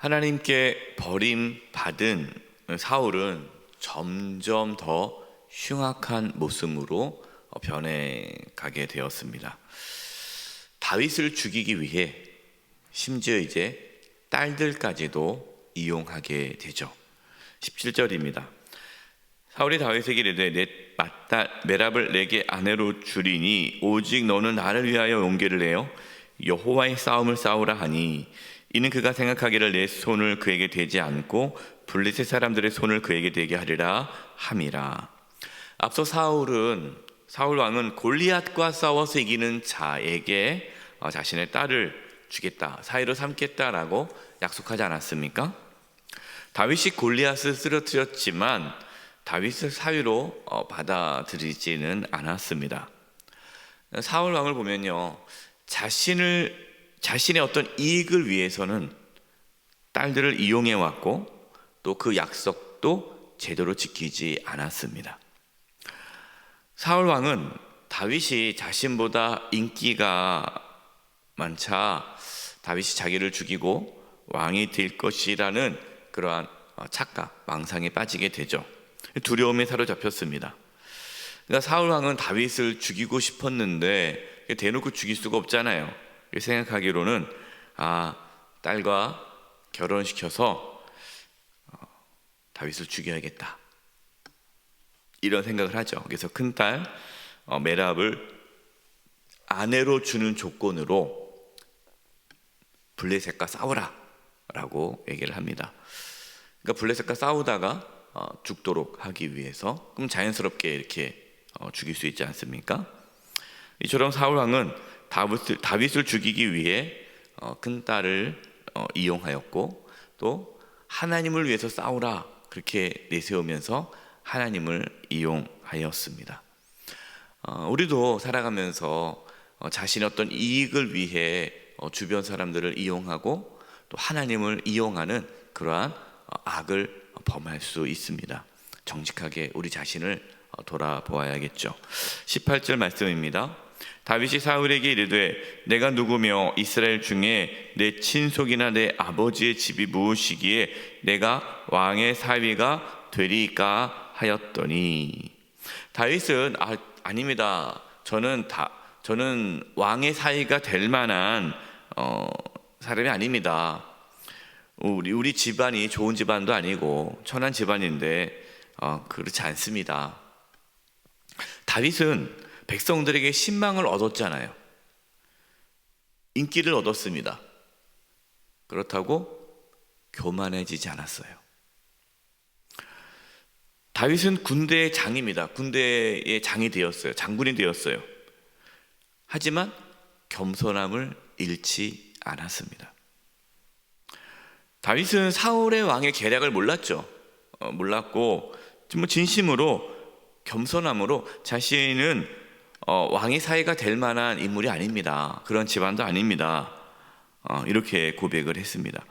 하나님께 버림받은 사울은 점점 더 흉악한 모습으로 변해가게 되었습니다. 다윗을 죽이기 위해 심지어 이제 딸들까지도 이용하게 되죠. 17절입니다. 사울이 다윗에게 이르되 내 맏딸 메랍을 내게 아내로 주리니 오직 너는 나를 위하여 용기를 내어 여호와의 싸움을 싸우라 하니 이는 그가 생각하기를 내 손을 그에게 대지 않고 블레셋 사람들의 손을 그에게 대게 하리라 함이라. 앞서 사울은 사울 왕은 골리앗과 싸워서 이기는 자에게 어, 자신의 딸을 주겠다, 사이로 삼겠다라고 약속하지 않았습니까? 다윗이 골리앗을 쓰러뜨렸지만 다윗을 사위로 어, 받아들이지는 않았습니다. 사울 왕을 보면요, 자신을 자신의 어떤 이익을 위해서는 딸들을 이용해 왔고 또 그 약속도 제대로 지키지 않았습니다. 사울 왕은 다윗이 자신보다 인기가 많자 다윗이 자기를 죽이고 왕이 될 것이라는 그러한 어, 착각, 망상에 빠지게 되죠. 두려움에 사로잡혔습니다. 그러니까 사울 왕은 다윗을 죽이고 싶었는데 대놓고 죽일 수가 없잖아요. 생각하기로는 아 딸과 결혼시켜서 어, 다윗을 죽여야겠다 이런 생각을 하죠. 그래서 큰딸 어, 메랍을 아내로 주는 조건으로 블레셋과 싸우라라고 얘기를 합니다. 그러니까 블레셋과 싸우다가 어, 죽도록 하기 위해서 그럼 자연스럽게 이렇게 죽일 수 있지 않습니까? 이처럼 사울 왕은 다윗을, 다윗을 죽이기 위해 어, 큰 딸을 어, 이용하였고 또 하나님을 위해서 싸우라 그렇게 내세우면서 하나님을 이용하였습니다. 어, 우리도 살아가면서 어, 자신의 어떤 이익을 위해 어, 주변 사람들을 이용하고 또 하나님을 이용하는 그러한 어, 악을 범할 수 있습니다. 정직하게 우리 자신을 어, 돌아보아야겠죠. 18절 말씀입니다. 다윗이 사울에게 이르되 내가 누구며 이스라엘 중에 내 친속이나 내 아버지의 집이 무엇이기에 내가 왕의 사위가 되리까 하였더니 다윗은 아, 아닙니다. 저는 다 저는 왕의 사위가 될 만한 어, 사람이 아닙니다. 우리 우리 집안이 좋은 집안도 아니고 천한 집안인데 어, 그렇지 않습니다. 다윗은 백성들에게 신망을 얻었잖아요. 인기를 얻었습니다. 그렇다고 교만해지지 않았어요. 다윗은 군대의 장입니다. 군대의 장이 되었어요. 장군이 되었어요. 하지만 겸손함을 잃지 않았습니다. 다윗은 사울의 왕의 계략을 몰랐죠. 어, 몰랐고 뭐 진심으로 겸손함으로 자신은 어, 왕의 사이가 될 만한 인물이 아닙니다. 그런 집안도 아닙니다. 어, 이렇게 고백을 했습니다.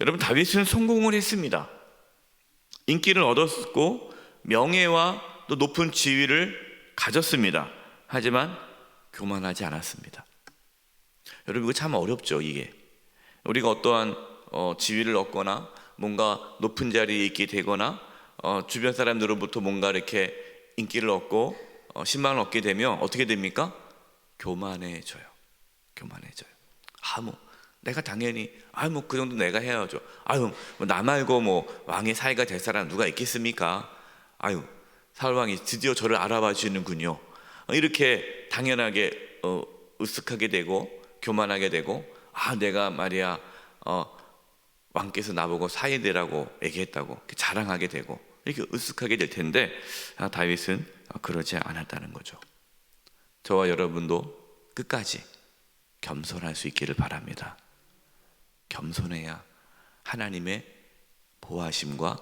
여러분 다윗은 성공을 했습니다. 인기를 얻었고 명예와 또 높은 지위를 가졌습니다. 하지만 교만하지 않았습니다. 여러분 이거 참 어렵죠 이게 우리가 어떠한 어, 지위를 얻거나 뭔가 높은 자리에 있게 되거나 어, 주변 사람들로부터 뭔가 이렇게 인기를 얻고 어, 신망을 얻게 되면 어떻게 됩니까? 교만해져요. 교만해져요. 아뭐 내가 당연히 아뭐 그 정도 내가 해야죠. 아유 뭐 나 말고 뭐 왕의 사이가 될 사람 누가 있겠습니까? 아유 사울 왕이 드디어 저를 알아봐 주는군요. 어, 이렇게 당연하게 어, 으쓱하게 되고 교만하게 되고 아 내가 말이야 어, 왕께서 나보고 사이 되라고 얘기했다고 자랑하게 되고 이렇게 으쓱하게 될 텐데 아, 다윗은 그러지 않았다는 거죠. 저와 여러분도 끝까지 겸손할 수 있기를 바랍니다. 겸손해야 하나님의 보호하심과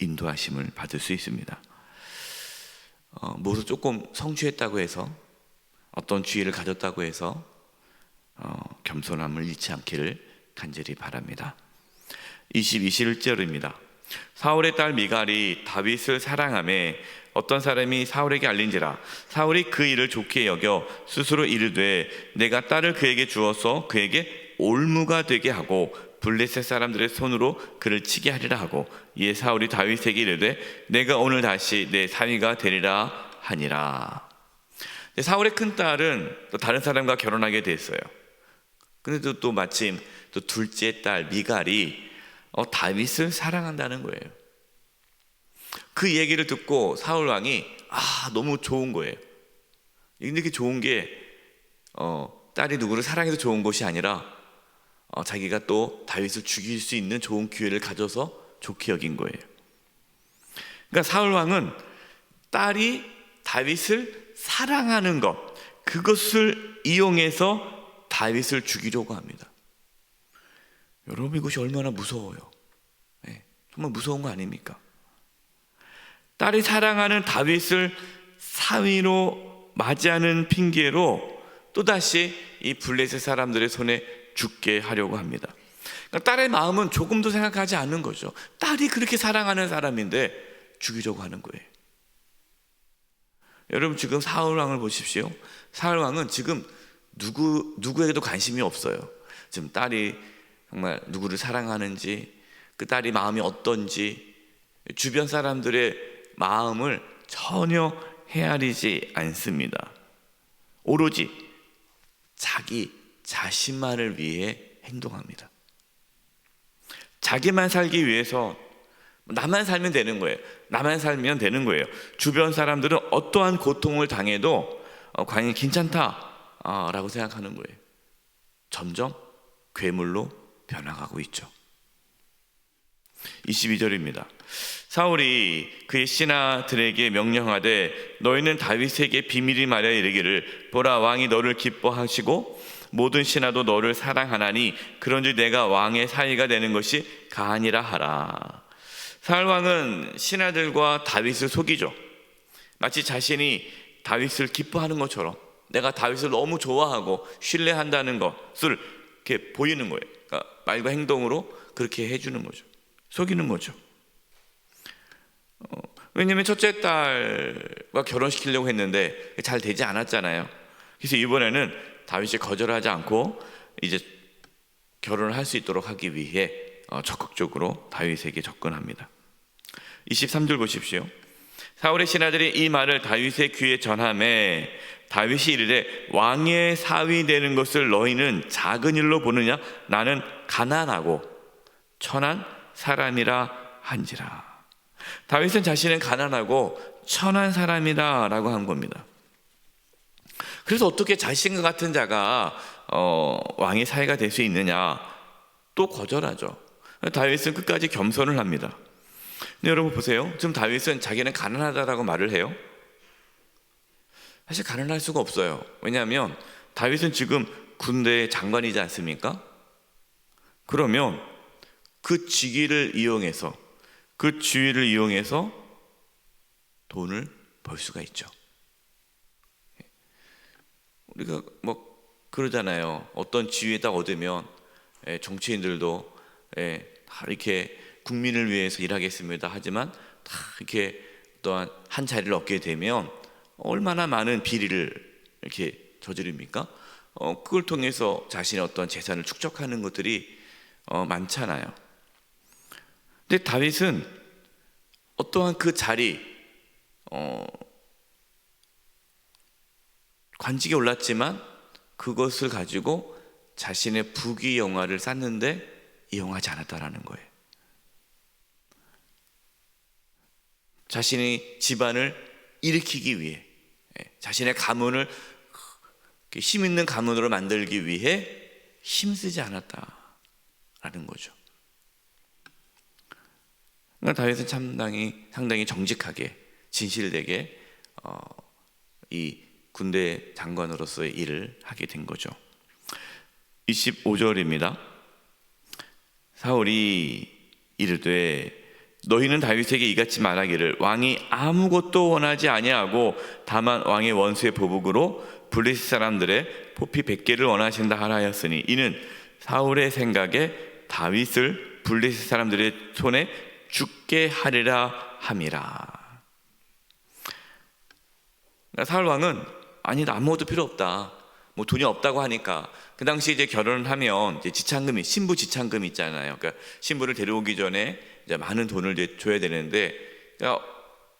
인도하심을 받을 수 있습니다. 어, 무엇을 조금 성취했다고 해서 어떤 주의를 가졌다고 해서 어, 겸손함을 잃지 않기를 간절히 바랍니다. 22절입니다. 사울의 딸 미갈이 다윗을 사랑함에 어떤 사람이 사울에게 알린지라 사울이 그 일을 좋게 여겨 스스로 이르되 내가 딸을 그에게 주어서 그에게 올무가 되게 하고 블레셋 사람들의 손으로 그를 치게 하리라 하고 이에 사울이 다윗에게 이르되 내가 오늘 다시 내 사위가 되리라 하니라. 근데 사울의 큰 딸은 또 다른 사람과 결혼하게 됐어요. 그런데도 또 마침 또 둘째 딸 미갈이 어, 다윗을 사랑한다는 거예요. 그 얘기를 듣고 사울 왕이 아 너무 좋은 거예요. 그 좋은 게 어, 딸이 누구를 사랑해서 좋은 것이 아니라 어, 자기가 또 다윗을 죽일 수 있는 좋은 기회를 가져서 좋게 여긴 거예요. 그러니까 사울 왕은 딸이 다윗을 사랑하는 것 그것을 이용해서 다윗을 죽이려고 합니다. 여러분 이것이 얼마나 무서워요. 네, 정말 무서운 거 아닙니까? 딸이 사랑하는 다윗을 사위로 맞이하는 핑계로 또다시 이 블레셋 사람들의 손에 죽게 하려고 합니다. 그러니까 딸의 마음은 조금도 생각하지 않는 거죠. 딸이 그렇게 사랑하는 사람인데 죽이려고 하는 거예요. 여러분 지금 사울 왕을 보십시오. 사울 왕은 지금 누구 누구에게도 관심이 없어요. 지금 딸이 정말 누구를 사랑하는지 그 딸이 마음이 어떤지 주변 사람들의 마음을 전혀 헤아리지 않습니다. 오로지 자기 자신만을 위해 행동합니다. 자기만 살기 위해서 나만 살면 되는 거예요. 나만 살면 되는 거예요. 주변 사람들은 어떠한 고통을 당해도 어, 과연 괜찮다라고 생각하는 거예요. 점점 괴물로 변화가고 있죠. 22절입니다. 사울이 그의 신하들에게 명령하되 너희는 다윗에게 비밀이 말하 이르기를 보라 왕이 너를 기뻐하시고 모든 신하도 너를 사랑하나니 그런즉 내가 왕의 사위가 되는 것이 가하니라 하라. 사울 왕은 신하들과 다윗을 속이죠. 마치 자신이 다윗을 기뻐하는 것처럼 내가 다윗을 너무 좋아하고 신뢰한다는 것을 이렇게 보이는 거예요. 말과 행동으로 그렇게 해주는 거죠. 속이는 거죠. 어, 왜냐하면 첫째 딸과 결혼시키려고 했는데 잘 되지 않았잖아요. 그래서 이번에는 다윗이 거절하지 않고 이제 결혼을 할 수 있도록 하기 위해 어, 적극적으로 다윗에게 접근합니다. 23절 보십시오. 사울의 신하들이 이 말을 다윗의 귀에 전함에 다윗이 이르되 왕의 사위 되는 것을 너희는 작은 일로 보느냐 나는 가난하고 천한 사람이라 한지라. 다윗은 자신은 가난하고 천한 사람이다라고 한 겁니다. 그래서 어떻게 자신과 같은 자가 어, 왕의 사회가 될 수 있느냐? 또 거절하죠. 다윗은 끝까지 겸손을 합니다. 여러분 보세요. 지금 다윗은 자기는 가난하다라고 말을 해요. 사실 가난할 수가 없어요. 왜냐하면 다윗은 지금 군대 장관이지 않습니까? 그러면 그 직위를 이용해서 그 지위를 이용해서 돈을 벌 수가 있죠. 우리가 뭐 그러잖아요. 어떤 지위에 딱 얻으면 예, 정치인들도 예, 다 이렇게 국민을 위해서 일하겠습니다. 하지만 다 이렇게 또한 한 자리를 얻게 되면 얼마나 많은 비리를 이렇게 저지릅니까? 어, 그걸 통해서 자신의 어떤 재산을 축적하는 것들이 어, 많잖아요. 근데 다윗은 어떠한 그 자리, 어, 관직에 올랐지만 그것을 가지고 자신의 부귀 영화를 쌓는데 이용하지 않았다라는 거예요. 자신의 집안을 일으키기 위해 예, 자신의 가문을 힘 있는 가문으로 만들기 위해 힘쓰지 않았다라는 거죠. 그러니까 다윗은 상당히 상당히 정직하게 진실되게 어, 이 군대 장관으로서의 일을 하게 된 거죠. 25절입니다. 사울이 이르되 너희는 다윗에게 이같이 말하기를 왕이 아무것도 원하지 아니하고 다만 왕의 원수의 보복으로 블레셋 사람들의 포피 100개를 원하신다 하였으니 이는 사울의 생각에 다윗을 블레셋 사람들의 손에 죽게 하리라 함이라. 그러니까 사울 왕은 아니 아무것도 필요 없다. 뭐 돈이 없다고 하니까 그 당시 이제 결혼을 하면 이제 지참금이 신부 지참금 있잖아요. 그러니까 신부를 데려오기 전에 이제 많은 돈을 이제 줘야 되는데 그러니까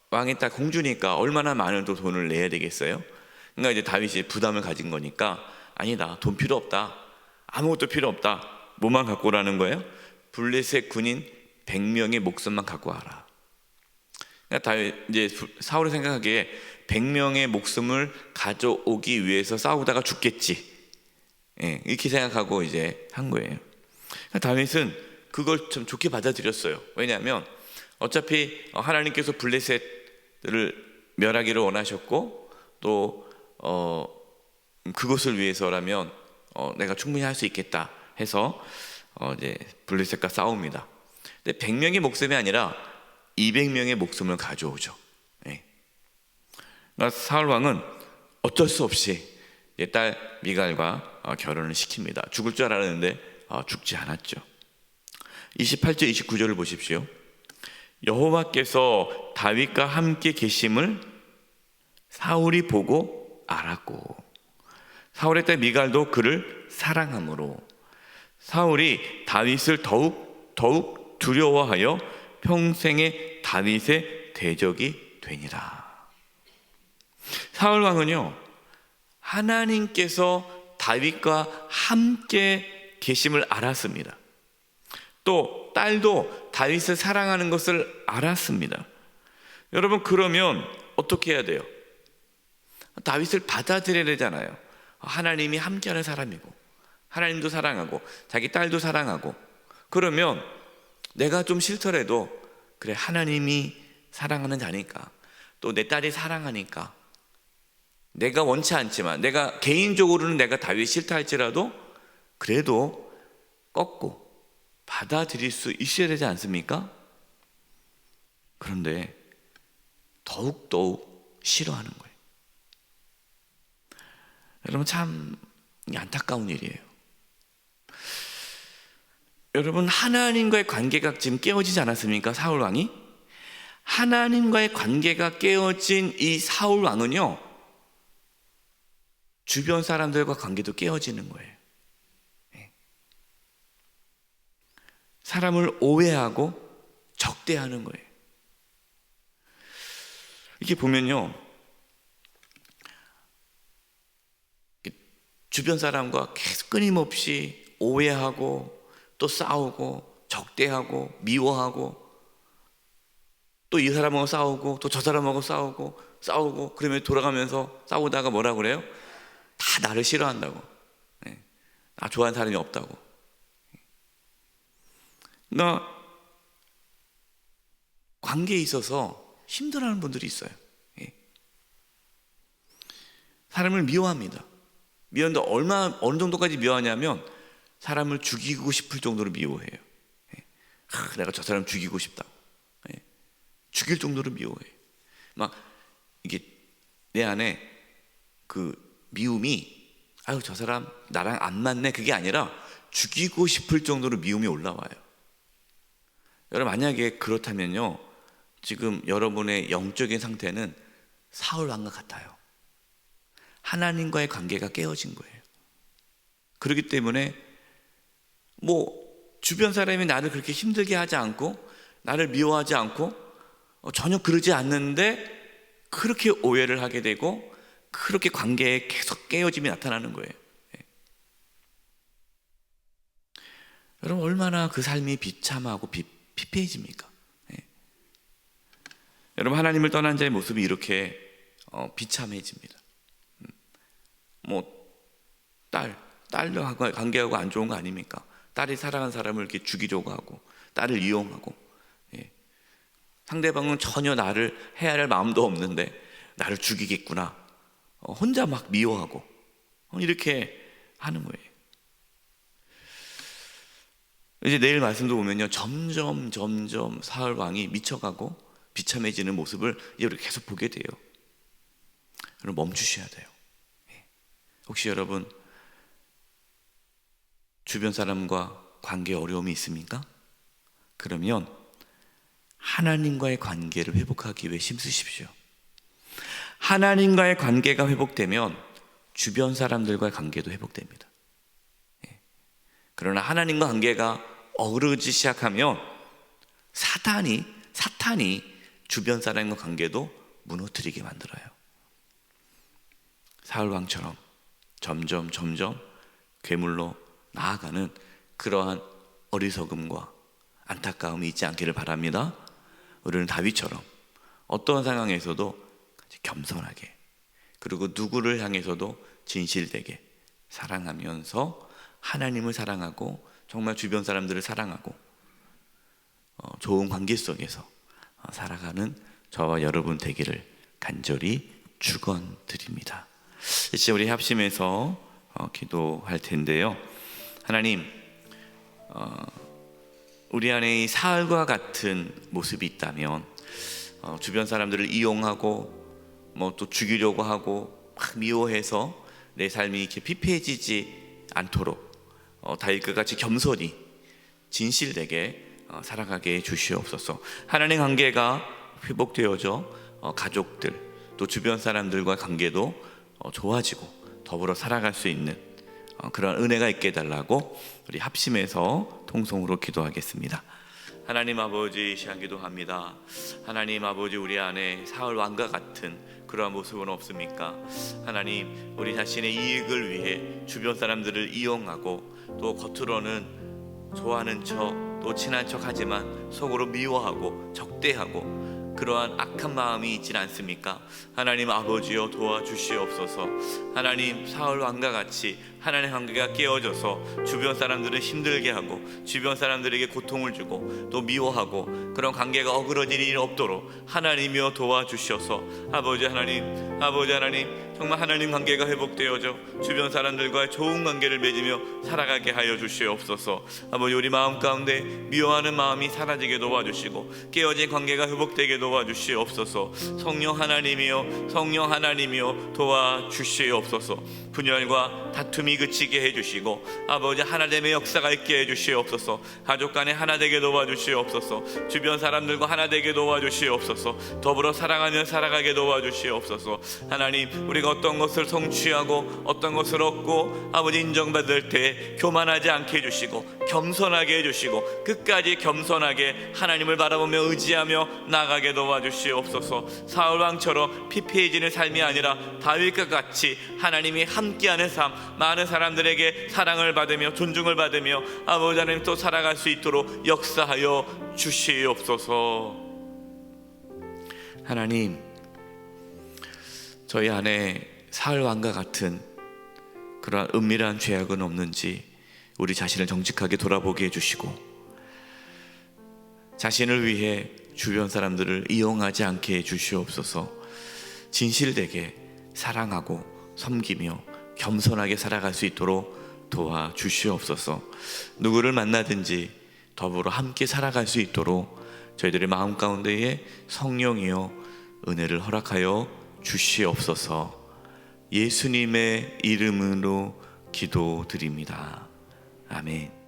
왕이 딱 공주니까 얼마나 많은 또 돈을 내야 되겠어요? 그러니까 이제 다윗이 부담을 가진 거니까 아니다 돈 필요 없다 아무것도 필요 없다 뭐만 갖고 오라는 거예요? 블레셋 군인 100명의 목숨만 갖고 와라. 그러니까 다윗 이제 사울이 생각하기에 100명의 목숨을 가져오기 위해서 싸우다가 죽겠지. 예, 이렇게 생각하고 이제 한 거예요. 다윗은 그걸 좀 좋게 받아들였어요. 왜냐하면 어차피 하나님께서 블레셋을 멸하기를 원하셨고 또 어, 그것을 위해서라면 어, 내가 충분히 할 수 있겠다 해서 어, 이제 블레셋과 싸웁니다. 근데 100명의 목숨이 아니라 200명의 목숨을 가져오죠. 사울 왕은 어쩔 수 없이 딸 미갈과 어, 결혼을 시킵니다. 죽을 줄 알았는데 어, 죽지 않았죠. 28절 29절을 보십시오. 여호와께서 다윗과 함께 계심을 사울이 보고 알았고 사울의 딸 미갈도 그를 사랑함으로 사울이 다윗을 더욱 더욱 두려워하여 평생의 다윗의 대적이 되니라. 사울 왕은요 하나님께서 다윗과 함께 계심을 알았습니다. 또 딸도 다윗을 사랑하는 것을 알았습니다. 여러분 그러면 어떻게 해야 돼요? 다윗을 받아들여야 되잖아요. 하나님이 함께하는 사람이고 하나님도 사랑하고 자기 딸도 사랑하고 그러면 내가 좀 싫더라도 그래 하나님이 사랑하는 자니까 또 내 딸이 사랑하니까 내가 원치 않지만 내가 개인적으로는 내가 다윗 싫다 할지라도 그래도 꺾고 받아들일 수 있어야 되지 않습니까? 그런데 더욱더욱 싫어하는 거예요. 여러분 참 안타까운 일이에요. 여러분 하나님과의 관계가 지금 깨어지지 않았습니까? 사울 왕이 하나님과의 관계가 깨어진 이 사울 왕은요 주변 사람들과 관계도 깨어지는 거예요. 예. 사람을 오해하고 적대하는 거예요. 이렇게 보면요 주변 사람과 계속 끊임없이 오해하고 또 싸우고 적대하고 미워하고 또 이 사람하고 싸우고 또 저 사람하고 싸우고 싸우고 그러면 돌아가면서 싸우다가 뭐라 그래요? 다 나를 싫어한다고. 네. 나 좋아하는 사람이 없다고. 나 관계에 있어서 힘들어하는 분들이 있어요. 예. 사람을 미워합니다. 미워하는데 얼마 어느 정도까지 미워하냐면 사람을 죽이고 싶을 정도로 미워해요. 예. 하, 내가 저 사람 죽이고 싶다. 예. 죽일 정도로 미워해. 막 이게 내 안에 그 미움이 아유 저 사람 나랑 안 맞네 그게 아니라 죽이고 싶을 정도로 미움이 올라와요. 여러분 만약에 그렇다면요 지금 여러분의 영적인 상태는 사울 왕과 같아요. 하나님과의 관계가 깨어진 거예요. 그렇기 때문에 뭐 주변 사람이 나를 그렇게 힘들게 하지 않고 나를 미워하지 않고 어, 전혀 그러지 않는데 그렇게 오해를 하게 되고 그렇게 관계에 계속 깨어짐이 나타나는 거예요. 예. 여러분 얼마나 그 삶이 비참하고 비, 피폐해집니까? 예. 여러분 하나님을 떠난 자의 모습이 이렇게 어, 비참해집니다. 음. 뭐딸 딸도 관계하고 안 좋은 거 아닙니까? 딸이 사랑하는 사람을 이렇게 죽이려고 하고 딸을 이용하고 예. 상대방은 전혀 나를 해야 할 마음도 없는데 나를 죽이겠구나 어, 혼자 막 미워하고 어, 이렇게 하는 거예요. 이제 내일 말씀도 보면요 점점 점점 사울 왕이 미쳐가고 비참해지는 모습을 이제 계속 보게 돼요. 여러분 멈추셔야 돼요. 예. 혹시 여러분 주변 사람과 관계 어려움이 있습니까? 그러면 하나님과의 관계를 회복하기 위해 힘쓰십시오. 하나님과의 관계가 회복되면 주변 사람들과의 관계도 회복됩니다. 예. 그러나 하나님과 관계가 어그러지 시작하면 사탄이 사탄이 주변 사람과 관계도 무너뜨리게 만들어요. 사울 왕처럼 점점 점점 괴물로 나아가는 그러한 어리석음과 안타까움이 있지 않기를 바랍니다. 우리는 다윗처럼 어떤 상황에서도 겸손하게 그리고 누구를 향해서도 진실되게 사랑하면서 하나님을 사랑하고 정말 주변 사람들을 사랑하고 어, 좋은 관계 속에서 어, 살아가는 저와 여러분 되기를 간절히 축원드립니다. 이제 우리 합심해서 어, 기도할 텐데요. 하나님, 어, 우리 안에 이 사흘과 같은 모습이 있다면 어, 주변 사람들을 이용하고 뭐 또 죽이려고 하고 막 미워해서 내 삶이 이렇게 피폐해지지 않도록 어, 다윗과 같이 겸손히 진실되게 어, 살아가게 해 주시옵소서. 하나님 관계가 회복되어져 어, 가족들 또 주변 사람들과 관계도 어, 좋아지고 더불어 살아갈 수 있는 어, 그런 은혜가 있게 해달라고 우리 합심해서 통성으로 기도하겠습니다. 하나님 아버지 시한 기도합니다. 하나님 아버지 우리 안에 사울 왕과 같은 그러한 모습은 없습니까? 하나님 우리 자신의 이익을 위해 주변 사람들을 이용하고 또 겉으로는 좋아하는 척 또 친한 척 하지만 속으로 미워하고 적대하고 그러한 악한 마음이 있진 않습니까? 하나님 아버지여 도와주시옵소서. 하나님 사울 왕과 같이 하나님의 관계가 깨어져서 주변 사람들을 힘들게 하고 주변 사람들에게 고통을 주고 또 미워하고 그런 관계가 어그러질 일이 없도록 하나님이여 도와주셔서 아버지 하나님 아버지 하나님 정말 하나님 관계가 회복되어져 주변 사람들과 좋은 관계를 맺으며 살아가게 하여 주시옵소서. 아버지 우리 마음 가운데 미워하는 마음이 사라지게 도와주시고 깨어진 관계가 회복되게 도와주시옵소서. 성령 하나님이여 성령 하나님이여 도와주시옵소서. 분열과 다툼이 그치게 해주시고 아버지 하나됨의 역사가 있게 해주시옵소서. 가족 간에 하나 되게 도와주시옵소서. 주변 사람들과 하나 되게 도와주시옵소서. 더불어 사랑하며 살아가게 도와주시옵소서. 하나님 우리가 어떤 것을 성취하고 어떤 것을 얻고 아버지 인정받을 때 교만하지 않게 해주시고 겸손하게 해주시고 끝까지 겸손하게 하나님을 바라보며 의지하며 나가게 도와주시옵소서. 사울 왕처럼 피폐해지는 삶이 아니라 다윗과 같이 하나님이 함께하는 삶 많은 사람들에게 사랑을 받으며 존중을 받으며 아버지 하나님 또 살아갈 수 있도록 역사하여 주시옵소서. 하나님 저희 안에 사울 왕과 같은 그러한 은밀한 죄악은 없는지 우리 자신을 정직하게 돌아보게 해주시고 자신을 위해 주변 사람들을 이용하지 않게 해주시옵소서. 진실되게 사랑하고 섬기며 겸손하게 살아갈 수 있도록 도와 주시옵소서 누구를 만나든지 더불어 함께 살아갈 수 있도록 저희들의 마음 가운데에 성령이여 은혜를 허락하여 주시옵소서 예수님의 이름으로 기도드립니다. 아멘.